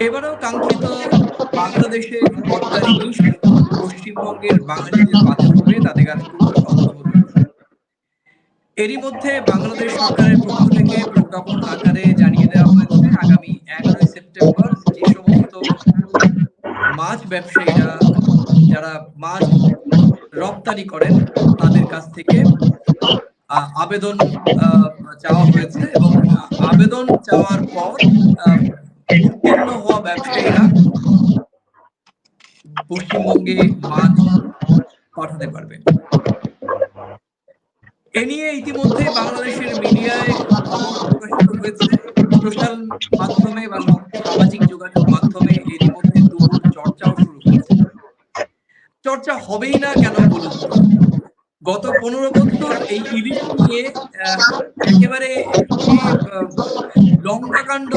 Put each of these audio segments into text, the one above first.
এবারেও কাঙ্ক্ষিত বাংলাদেশে পশ্চিমবঙ্গের বাঙালিদের পাতে উঠবে তাদের কাছে এরই মধ্যে বাংলাদেশ সরকারের পক্ষ থেকে প্রজ্ঞাপন আকারে জানিয়ে দেওয়া হয়েছে, আগামী এগারোই সেপ্টেম্বর যে সমস্ত মাছ ব্যবসায়ীরা, যারা মাছ রপ্তানি করেন, তাদের কাছ থেকে আবেদন চাওয়া হয়েছে এবং আবেদন চাওয়ার পর ব্যবসায়ীরা পশ্চিমবঙ্গে মাছ পাঠাতে পারবে। এ নিয়ে ইতিমধ্যে বাংলাদেশের মিডিয়ায় প্রকাশিত সোশ্যাল মাধ্যমে বা সামাজিক যোগাযোগ মাধ্যমে এরই মধ্যে চর্চাও শুরু হয়েছে। চর্চা হবেই না কেন বলুন? গত পনেরো বছর এই নিয়ে একেবারে লঙ্কাকাণ্ড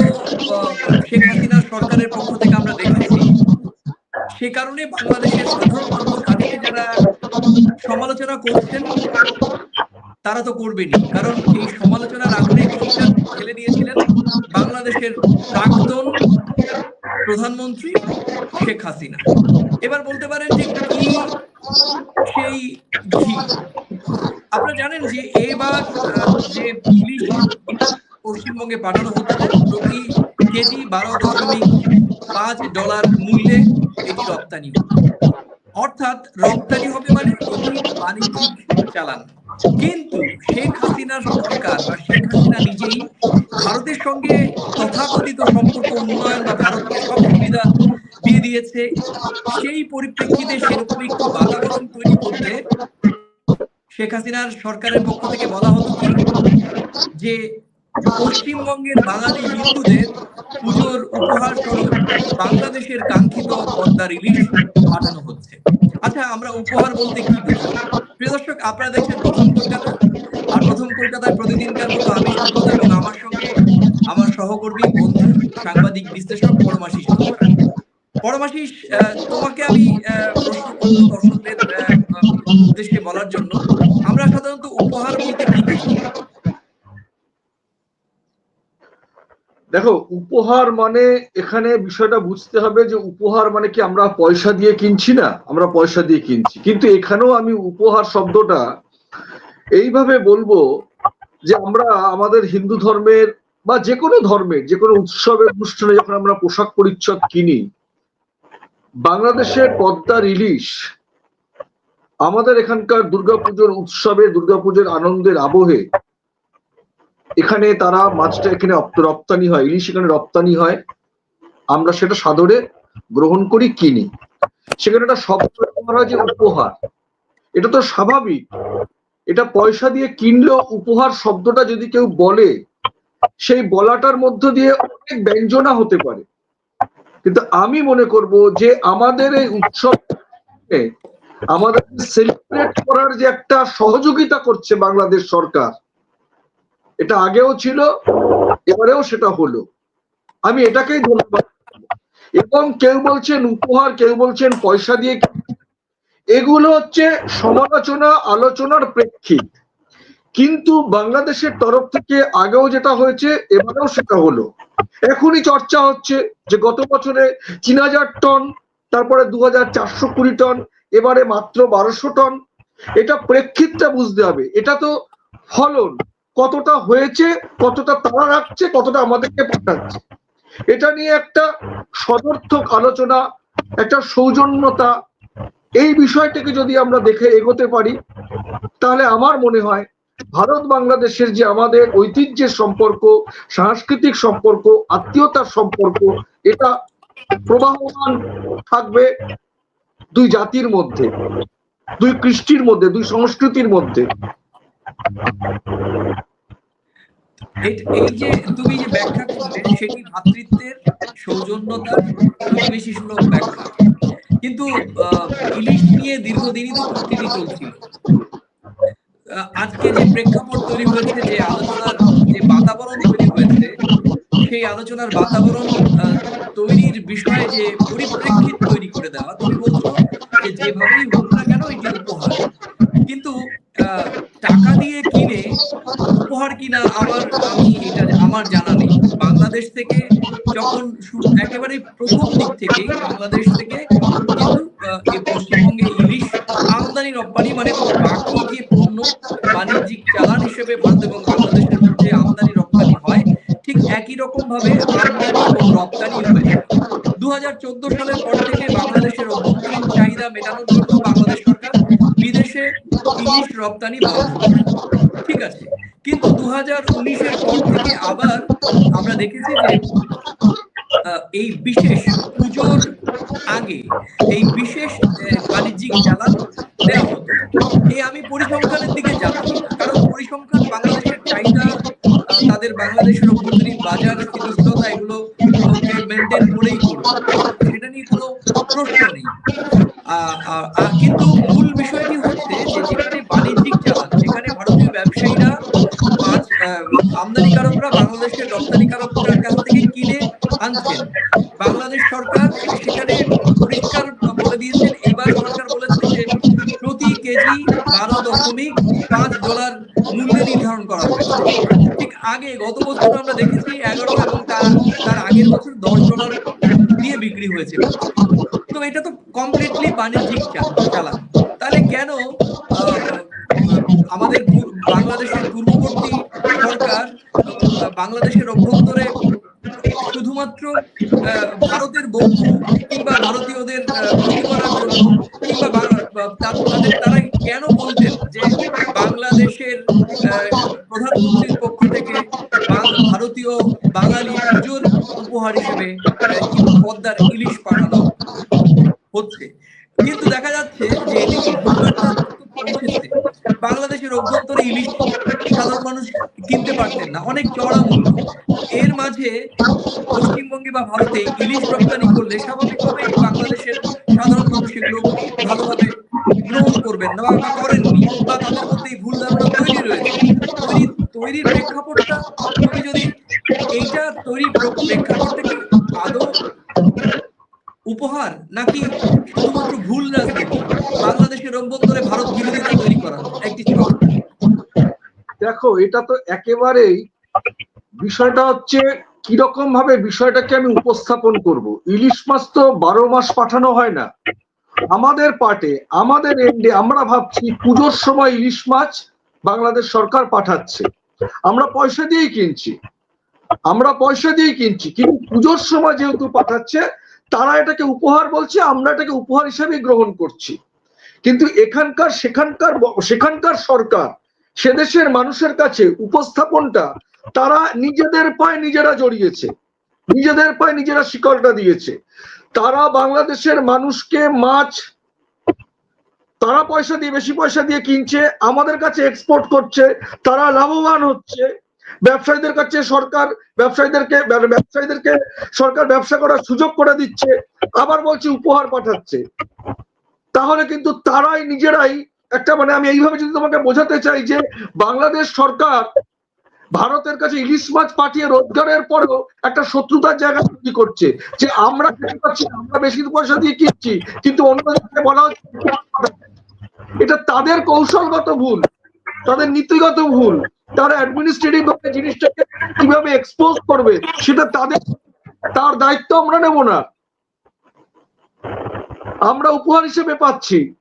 শেখ হাসিনার সরকারের পক্ষ থেকে আমরা দেখেছি। সে কারণে বাংলাদেশের সাধারণ মানুষ আজকে যারা সমালোচনা করছেন, তারা তো করবেনি কারণ এই সমালোচনার আগুনে ফেলে দিয়েছিলেন। বাংলাদেশের প্রাক্তন প্রধানমন্ত্রী শেখ হাসিনা। এবার বলতে পারেন যে কি সেই ঘি আপনারা জানেন যে এবার যে ইলিশ পশ্চিমবঙ্গে পাঠানো হচ্ছে প্রতি কেজি বারো দশমিক পাঁচ ডলার মূল্যে এটি রপ্তানি অর্থাৎ রপ্তানি হবে মানে বাণিজ্যিক চালান। কিন্তু শেখ হাসিনার সরকার বা শেখ হাসিনা নিজেই ভারতের সঙ্গে তথাকথিত সম্পর্ক উন্নয়ন বা ভারতকে সব সুবিধা দিয়ে দিয়েছে, সেই পরিপ্রেক্ষিতে সেরকম একটু বাতাবরণ তৈরি করতে শেখ হাসিনার সরকারের পক্ষ থেকে বলা হতো যে পশ্চিমবঙ্গের বাঙালি হিন্দুদের পুজোর উপহার স্বরূপ বাংলাদেশের কাঙ্ক্ষিত পদ্মার ইলিশ পাঠানো হচ্ছে। আচ্ছা আমরা উপহার বলতে কি বুঝি? প্রিয় দর্শক, আপনারা দেখছেন প্রথম কলকাতা। আর প্রথম কলকাতায় প্রতিদিনকার মতো আমি এবং আমার সঙ্গে আমার সহকর্মী, বন্ধু, সাংবাদিক, বিশ্লেষক, পরমাশিস। পরমাশিস তোমাকে আমি দর্শকদের উদ্দেশ্যে বলার জন্য। আমরা সাধারণত উপহার বলতে কি বুঝি? দেখো, উপহার মানে এখানে বিষয়টা বুঝতে হবে যে উপহার মানে কি আমরা পয়সা দিয়ে কিনছি না? আমরা পয়সা দিয়ে কিনছি। কিন্তু এখানেও আমি উপহার শব্দটা এইভাবে বলব যে আমরা আমাদের হিন্দু ধর্মের বা যে কোনো ধর্মের, যে কোনো উৎসবের অনুষ্ঠানে যখন আমরা পোশাক পরিচ্ছদ কিনি, বাংলাদেশের পদ্মা রিলিশ আমাদের এখানকার দুর্গাপুজোর উৎসবে, দুর্গাপুজোর আনন্দের আবহে এখানে তারা মাছটা এখানে রপ্তানি হয়, ইলিশ এখানে রপ্তানি হয়। আমরা সেটা সাদরে গ্রহণ করি কিনি সেখানে একটা শব্দ যে উপহার। এটা তো স্বাভাবিক। এটা পয়সা দিয়ে কিনলেও উপহার শব্দটা যদি কেউ বলে, সেই বলাটার মধ্য দিয়ে অনেক ব্যঞ্জনা হতে পারে। কিন্তু আমি মনে করব যে আমাদের এই উৎসব, আমাদের সেলিব্রেট করার যে একটা সহযোগিতা করছে বাংলাদেশ সরকার এটা আগেও ছিল, এবারেও সেটা হলো। আমি এটাকেই ধন্যবাদ এবং কেউ বলছেন উপহার, কেউ বলছেন পয়সা দিয়ে এগুলো হচ্ছে সমালোচনা, আলোচনার প্রেক্ষিত। কিন্তু বাংলাদেশের তরফ থেকে আগেও যেটা হয়েছে, এবারেও সেটা হলো। এখনই চর্চা হচ্ছে যে গত বছরে তিন হাজার টন, তারপরে দু হাজার চারশো কুড়ি টন, এবারে মাত্র বারোশো টন। এটা প্রেক্ষিতটা বুঝতে হবে। এটা তো ফলন। কতটা হয়েছে, কতটা তারা রাখছে, কতটা আমাদেরকে পাঠাচ্ছে। এটা নিয়ে একটা সদর্থক আলোচনা, একটা সৌজন্যতা, এই বিষয়টাকে যদি আমরা দেখে এগোতে পারি, তাহলে আমার মনে হয় ভারত বাংলাদেশের যে আমাদের ঐতিহ্যের সম্পর্ক, সাংস্কৃতিক সম্পর্ক, আত্মীয়তার সম্পর্ক, এটা প্রবাহমান থাকবে দুই জাতির মধ্যে, দুই কৃষ্টির মধ্যে, দুই সংস্কৃতির মধ্যে। এই যে তুমি যে ব্যাখ্যা করলে, সেটি ভাতৃত্বের সৌজন্যতার বেশি সুলভ ব্যাখ্যা। কিন্তু ইলিশ নিয়ে দীর্ঘদিনই তো প্রস্তুতি চলছিল। আজকে যে প্রেক্ষাপট তৈরি হয়েছে, যে আলোচনার যে বাতাবরণ তৈরি হয়েছে, সেই আলোচনার বাতাবরণ তৈরির বিষয়ে যে পরিপ্রেক্ষিত তৈরি করে দেওয়া, তুমি বলছো যে যেভাবেই হোক না কেন, এটি উপহার। কিন্তু টাকা দিয়ে কিনে উপহার কিনা আমার, আমি এটা আমার জানা নেই। বাংলাদেশ থেকে যখন একেবারে প্রথম দিক থেকেই বাংলাদেশ থেকে পশ্চিমবঙ্গে ইলিশ আমদানি রপ্তানি মানে বাকি যে পণ্য বাণিজ্যিক চালান হিসেবে ভারত এবং বাংলাদেশের মধ্যে আমদানি রপ্তানি হয়, ঠিক একই রকম ভাবে আমদানি ও রপ্তানি হয়েছে দু সালের পর থেকে বাংলাদেশের অভ্যন্তরীণ চাহিদা মেটানোর জন্য ইলিশ রপ্তানি ঠিক আছে। কিন্তু দু হাজার উনিশের পর থেকে আবার আমরা দেখেছি যে এই বিশেষ পুজোর আগে এই বিশেষ বাণিজ্যিক চালান দেওয়া হতো। এই আমি পরিসংখ্যানের দিকে যাচ্ছি কারণ পরিসংখ্যান বাংলাদেশের চাহিদা তাদের বাংলাদেশের অভ্যন্তরীণ বাজার স্থিতিশীলতা এগুলো মেনটেন করেই করবে। সেটা নিয়ে কোনো প্রশ্ন নেই। কিন্তু মূল বাংলাদেশের রপ্তানিকারকদের কাছ থেকে কিনে আনছেন। বাংলাদেশ সরকার সেখানে পরিষ্কার বলে দিয়েছেন, এবার সরকার বলেছে যে প্রতি কেজি বারো দশমিক পাঁচ ডলার মূল্য নির্ধারণ করা হয়েছে ঠিক আগে, গত বছর আমরা দেখেছি এগারো এবং তার তার আগের বছর দশ ডলার দিয়ে বিক্রি হয়েছিল তো এটা তো কমপ্লিটলি বাণিজ্যিক চা- চালান তাহলে কেন আমাদের বাংলাদেশের পূর্ববর্তী সরকার বাংলাদেশের অভ্যন্তরে শুধুমাত্র ভারতের বন্ধু কিংবা ভারতীয়দের ক্ষতি করার জন্য কিংবা তাদের তারা কেন বলতেন যে বাংলাদেশের প্রধানমন্ত্রীর পক্ষ থেকে ভারতীয় বাঙালি পুজোর উপহার হিসেবে পদ্মার ইলিশ পাঠানো হচ্ছে? কিন্তু দেখা যাচ্ছে যে পৌঁছেছে। বাংলাদেশের অভ্যন্তরে ইলিশ সাধারণ মানুষ কিনতে পারতেন না। অনেক চড়া মূল্য। এর মাঝে পশ্চিমবঙ্গে বা ভারতে ইলিশ রপ্তানি করলে স্বাভাবিকভাবে বাংলাদেশের সাধারণ মানুষ এগুলো ভালোভাবে গ্রহণ করবেন না বা করেননি বা তাদের মধ্যে ভুল ধারণা তৈরি রয়েছে। তৈরি, তৈরির প্রেক্ষাপটটা তুমি যদি এইটা তৈরির প্রেক্ষাপটটা কি আদৌ উপহার নাকি শুধুমাত্র ভুল রাজনীতি? বাংলাদেশের অভ্যন্তরে ভারত বিরোধিতা তৈরি করা দেখো, এটা তো একেবারেই বিষয়টা হচ্ছে কীরকম ভাবে বিষয়টাকে আমি উপস্থাপন করব। ইলিশ মাছ তো বারো মাস পাঠানো হয় না। আমাদের পাটে আমাদের এন্ডে আমরা ভাবছি পুজোর সময় ইলিশ মাছ বাংলাদেশ সরকার পাঠাচ্ছে। আমরা পয়সা দিয়েই কিনছি। আমরা পয়সা দিয়েই কিনছি, কিন্তু পুজোর সময় যেহেতু পাঠাচ্ছে, তারা এটাকে উপহার বলছে, আমরা এটাকে উপহার হিসেবে গ্রহণ করছি। কিন্তু এখানকার, সেখানকার সেখানকার সরকার, সে দেশের মানুষের কাছে উপস্থাপনটা তারা নিজেদের পায়ে নিজেরা জড়িয়েছে, নিজেদের পায়ে নিজেরা শিকলটা দিয়েছে। তারা বাংলাদেশের মানুষকে মাছ, তারা পয়সা দিয়ে, বেশি পয়সা দিয়ে কিনছে, আমাদের কাছে এক্সপোর্ট করছে, তারা লাভবান হচ্ছে। ব্যবসায়ীদের কাছে সরকার ব্যবসায়ীদেরকে ব্যবসায়ীদেরকে সরকার ব্যবসা করার সুযোগ করে দিচ্ছে, আবার বলছে উপহার পাঠাচ্ছে। তাহলে কিন্তু তারাই নিজেরাই একটা মানে আমি এইভাবে যদি তোমাকে বোঝাতে চাই যে বাংলাদেশ সরকার ভারতের কাছে ইলিশ মাছ পাঠিয়ে রোজগারের পরেও একটা শত্রুতার জায়গা তৈরি করছে। যে আমরা খেতে পাচ্ছি আমরা বেশি পয়সা দিয়ে কিনছি, কিন্তু অন্য জায়গায় বলা হচ্ছে এটা তাদের কৌশলগত ভুল, তাদের নীতিগত ভুল, তারা অ্যাডমিনিস্ট্রেটিভ ভাবে জিনিসটাকে কীভাবে এক্সপোজ করবে, সেটা তাদের, তার দায়িত্ব আমরা নেব না। আমরা উপহার হিসেবে পাচ্ছি।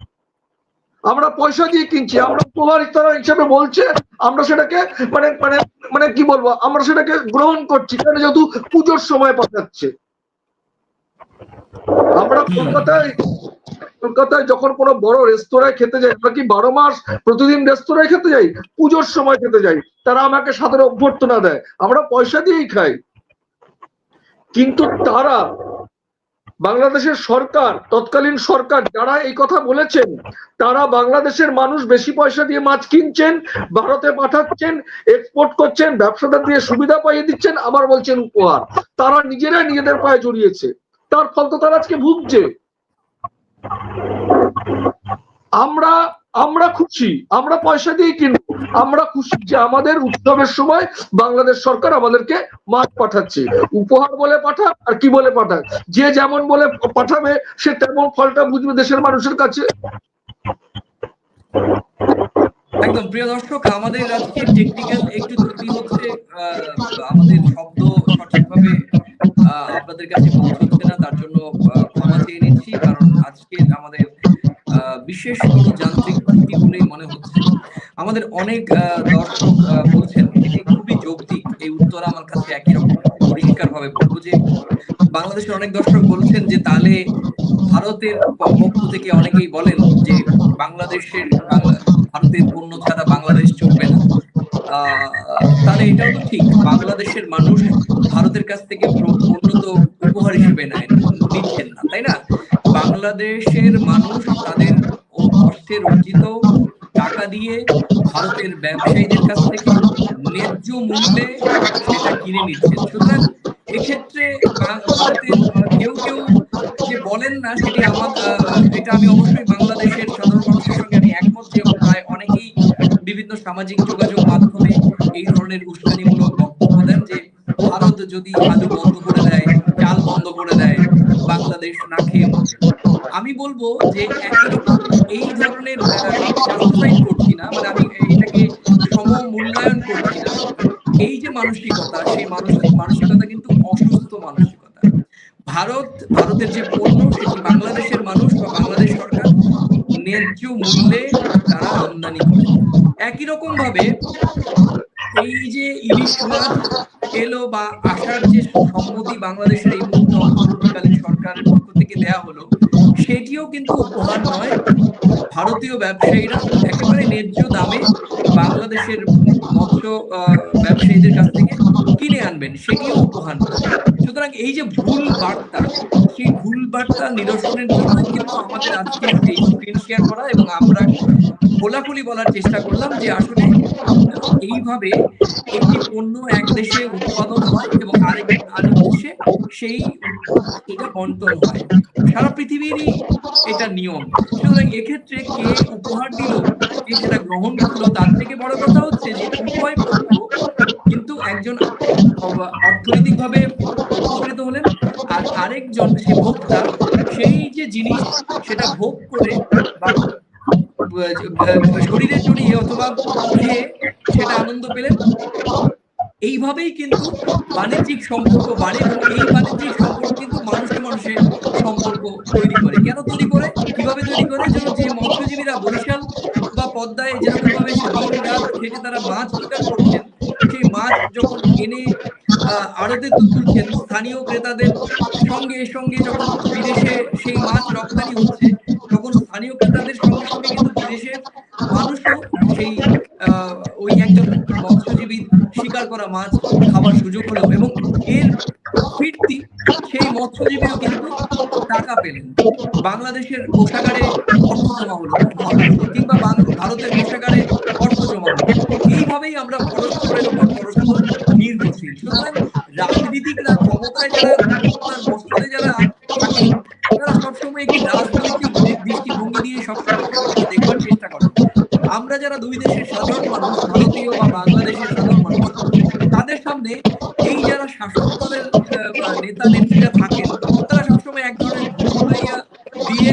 আমরা পয়সা দিয়ে কিনছি, আমরা উপহার তারা হিসেবে বলছে, আমরা সেটাকে মানে মানে মানে কি বলব, আমরা সেটাকে গ্রহণ করছি কারণ যেহেতু পুজোর সময় পাঠাচ্ছে। আমরা কলকাতায় কলকাতায় যখন কোনো বড় রেস্তোরাঁয় খেতে যাই, আমরা কি বারো মাস প্রতিদিন রেস্তোরাঁয় খেতে যাই? পুজোর সময় খেতে যাই। তারা আমাকে সাদরে অভ্যর্থনা দেয়। আমরা পয়সা দিয়েই খাই। কিন্তু তারা বাংলাদেশের সরকার, তৎকালীন সরকার যারা এই কথা বলেছেন, তারা বাংলাদেশের মানুষ বেশি পয়সা দিয়ে মাছ কিনছেন, ভারতে পাঠাচ্ছেন এক্সপোর্ট করছেন, ব্যবসাদার দিয়ে সুবিধা পাইয়ে দিচ্ছেন আবার বলছেন উপহার। তারা নিজেরাই নিজেদের পায়ে জড়িয়েছে। তার ফল তো তারা আজকে ভুগছে। আমরা আমরা খুশি, আমরা পয়সা দিয়ে কিনবো। আমরা খুশি যে আমাদের উৎসবের সময় বাংলাদেশ সরকার আমাদেরকে মাছ পাঠাচ্ছে। উপহার বলে পাঠাক আর কি বলে পাঠাক? যে যেমন বলে পাঠাবে, সে তেমন ফলটা বুঝবে দেশের মানুষের কাছে। একদম, প্রিয় দর্শক, আমাদের আজকে টেকনিক্যাল একটু ত্রুটি হচ্ছে আমাদের শব্দ সঠিকভাবে আপনাদের কাছে পৌঁছচ্ছে না, তার জন্য ক্ষমা চেয়ে নিচ্ছি, কারণ আজকে আমাদের বিশেষ কোনো যান্ত্রিক ত্রুটি বলেই মনে হচ্ছে আমাদের অনেক দর্শক বলছেন, এটি খুবই যৌক্তিক। এই উত্তর আমার কাছে একই রকম। পরিষ্কার ভাবে বলব যে, বাংলাদেশের অনেক দর্শক বলছেন যে তাহলে ভারতের পক্ষ থেকে অনেকেই বলেন যে, বাংলাদেশের, বাংলা- ভারতের পণ্য ছাড়া বাংলাদেশ চলবে না। তাহলে এটাও তো ঠিক। বাংলাদেশের মানুষ ভারতের কাছ থেকে পণ্য তো উপহার হিসেবে নেয়, নিচ্ছেন না, তাই না? বাংলাদেশের মানুষ তাদের অর্থের অর্জিত টাকা দিয়ে ভারতের ব্যবসায়ীদের কাছ থেকে ন্যায্য মূল্যে সেটা কিনে নিচ্ছেন সুতরাং এক্ষেত্রে কেউ কেউ যে বলেন না, সেটি আমার এটা আমি অবশ্যই বাংলাদেশের সাধারণ মানুষের সঙ্গে আমি একমত যে প্রায় অনেকেই বিভিন্ন সামাজিক যোগাযোগ মাধ্যমে এই ধরনের উস্কানিমূলক বক্তব্য দেন যে, ভারত যদি আলু বন্ধ করে দেয়, চাল বন্ধ করে দেয় বাংলাদেশ না খেয়ে আমি বলব যে এই ধরনের করছি না মানে আমি এটাকে সম মূল্যায়ন করছি না। এই যে মানসিকতা, সেই মানসিক মানসিকতা কিন্তু অসুস্থ মানসিকতা। ভারত, ভারতের যে পণ্য, সেটি বাংলাদেশের মানুষ বা বাংলাদেশ সরকার ন্যায্য মূল্যে তারা আমদানি করে। একই রকম ভাবে এই যে ইলিশ এলো বা আসার যে সম্মতি বাংলাদেশের এই মুহূর্তে সরকারের পক্ষ থেকে দেয়া হলো, সেটিও কিন্তু উপহার নয়। ভারতীয় ব্যবসায়ীরা একেবারে ন্যায্য দামে বাংলাদেশের মৎস্য ব্যবসায়ীদের কাছ থেকে কিনে আনবেন, সেটিও উপহার নয়। সুতরাং এই যে ভুল বার্তা, সেই ভুল বার্তা নিরসনের জন্য কিন্তু আমাদের আজকে এই স্ক্রিন শেয়ার করা এবং আমরা খোলাখুলি বলার চেষ্টা করলাম যে আসলে এইভাবে একটি পণ্য এক দেশে উৎপাদন হয় এবং আরেক আরেক দেশে সেই এটা বন্টন হয়। সারা পৃথিবীরই এটা নিয়ম। সুতরাং এক্ষেত্রে কে উপহার দিল, কে সেটা গ্রহণ করল, তার থেকে বড় কথা হচ্ছে যে উভয় কিন্তু একজন অর্থনৈতিকভাবে উপকৃত হলেন আর আরেকজন সে ভোক্তা, সেই যে জিনিস সেটা ভোগ করে বা শরীরে জড়িয়ে অথবা খেয়ে সেটা আনন্দ পেলেন। এইভাবেই কিন্তু বাণিজ্যিক সম্পর্ক এবং এই বাণিজ্যিক সম্পর্ক কিন্তু মানুষে মানুষে সম্পর্ক তৈরি করে। কেন তৈরি করে? কীভাবে তৈরি করে? যেন যে মৎস্যজীবীরা বরিশাল বা পদ্মায় যেরকম ভাবে দিন খেটে তারা মাছ শিকার করছেন, সেই মাছ যখন এনে আড়তে তুলছেন, স্থানীয় ক্রেতাদের সঙ্গে সঙ্গে যখন বিদেশে সেই মাছ রপ্তানি হচ্ছে, তখন স্থানীয় ক্রেতাদের সঙ্গে সঙ্গে কিন্তু মানুষও সেই ওই একজন মৎস্যজীবী শিকার করা মাছ খাবার সুযোগ হলো এবং এর ফিরতি সেই মৎস্যজীবীও কিন্তু টাকা পেলেন। বাংলাদেশের কোষাগারে অর্থ জমা হলো, কিংবা ভারতের কোষাগারে অর্থ জমা হলো। এইভাবেই আমরা পরস্পরের উপর পরস্পর নির্ভরশীল। সুতরাং রাজনীতিকরা ক্ষমতায় যারা যারা সবসময় একটি রাজনৈতিক দৃষ্টিভঙ্গি দিয়ে সবসময় দেখবার চেষ্টা করে। আমরা যারা দুই দেশের সাধারণ মানুষ, ভারতীয় বা বাংলাদেশের সাধারণ মানুষ, তাদের সামনে এই যারা শাসক দলের নেতা, নেত্রীরা থাকেন, তারা সবসময় এক ধরনের দিয়ে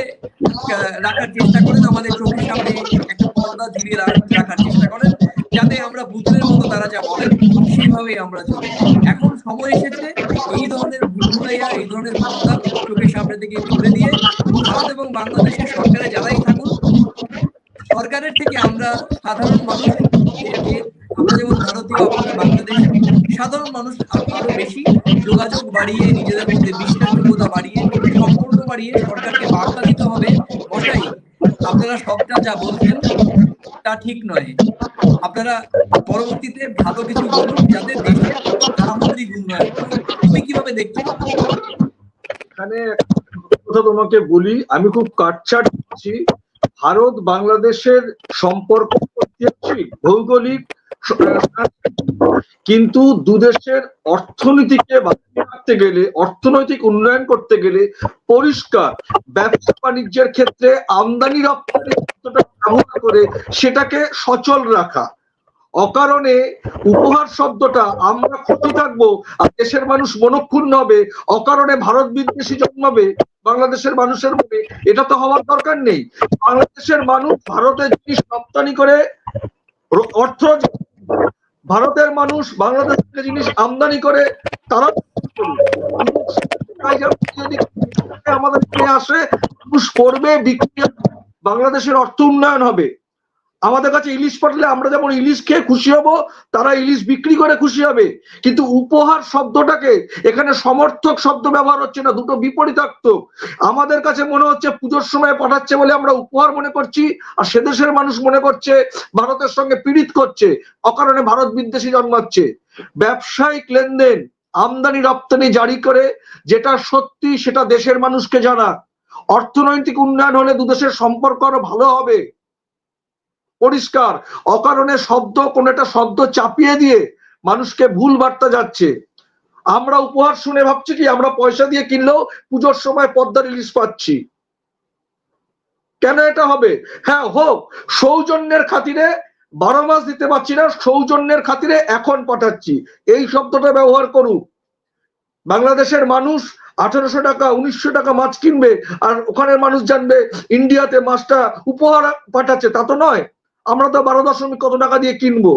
রাখার চেষ্টা করেন। আমাদের চোখের সামনে একটা পর্দা রা- রাখার চেষ্টা করেন, যাতে আমরা বুঝলের মতো তারা যা বলেন, সেভাবেই আমরা চলি। এখন সময় এসেছে, এই ধরনের ভুলভুলাইয়া এই ধরনের পর্দা চোখের সামনে থেকে তুলে দিয়ে ভারত এবং বাংলাদেশের সরকারে যারাই থাকুন সরকারের থেকে আমরা সাধারণ মানুষ আমরা যেমন ভারতীয় বাংলাদেশ, সাধারণ মানুষ আরও বেশি যোগাযোগ বাড়িয়ে, নিজেদের মধ্যে বিশ্বাসযোগ্যতা বাড়িয়ে সম্পর্ক বাড়িয়ে সরকারকে বার্তা দিতে হবে মশাই আপনারা সবটা যা বলছেন তা ঠিক নয়। আপনারা পরবর্তীতে ভালো কিছু বলুন যাতে দেশের সামগ্রিক উন্নয়ন হয়। দেখছেন এখানে কথা তোমাকে বলি, আমি খুব কাটছাট করছি ভারত বাংলাদেশের সম্পর্ক ভৌগোলিক কিন্তু দুদেশের অর্থনীতিকে রাখতে গেলে, অর্থনৈতিক উন্নয়ন করতে গেলে পরিষ্কার ব্যবসা বাণিজ্যের ক্ষেত্রে আমদানি রপ্তানি করে সেটাকে সচল রাখা। অকারণে উপহার শব্দটা আমরা খুশি থাকব আর দেশের মানুষ মনক্ষুণ্ণ হবে। অকারণে ভারত বিদ্বেষী জন্মাবে, বাংলাদেশের মানুষের মনে। এটা তো হওয়ার দরকার নেই। বাংলাদেশের মানুষ ভারতের জিনিস রপ্তানি করে, অর্থ ভারতের মানুষ বাংলাদেশ থেকে জিনিস আমদানি করে তারা আমাদের আসে, মানুষ করবে বিক্রি বাংলাদেশের অর্থ উন্নয়ন হবে। আমাদের কাছে ইলিশ পাঠলে আমরা যেমন ইলিশ খেয়ে খুশি হব, তারা ইলিশ বিক্রি করে খুশি হবে। কিন্তু উপহার শব্দটাকে, এখানে সমর্থক শব্দ ব্যবহার হচ্ছে না, দুটো বিপরীতার্থক আমাদের কাছে মনে হচ্ছে পুজোর সময় পাঠাচ্ছে বলে আমরা উপহার মনে করছি, আর সে দেশের মানুষ মনে করছে ভারতের সঙ্গে পীড়িত করছে, অকারণে ভারত বিদ্বেষী জন্মাচ্ছে। ব্যবসায়িক লেনদেন, আমদানি রপ্তানি জারি করে, যেটা সত্যি সেটা দেশের মানুষকে জানা অর্থনৈতিক উন্নয়ন হলে দুদেশের সম্পর্ক আরও ভালো হবে। পরিষ্কার, অকারণে শব্দ, কোন একটা শব্দ চাপিয়ে দিয়ে মানুষকে ভুল বার্তা যাচ্ছে। আমরা উপহার শুনে ভাবছি কি, আমরা পয়সা দিয়ে কিনলেও পুজোর সময় পদ্মার ইলিশ পাচ্ছি। কেন এটা হবে? হ্যাঁ হোক, সৌজন্যের খাতিরে বারো মাস দিতে পারছি না, সৌজন্যের খাতিরে এখন পাঠাচ্ছি। এই শব্দটা ব্যবহার করুক বাংলাদেশের মানুষ আঠারোশো টাকা, উনিশশো টাকা মাছ কিনবে, আর ওখানের মানুষ জানবে, ইন্ডিয়াতে মাছটা উপহার পাঠাচ্ছে, তা তো নয়। আমরা তো বারো দশমিক কত টাকা দিয়ে কিনবো?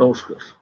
নমস্কার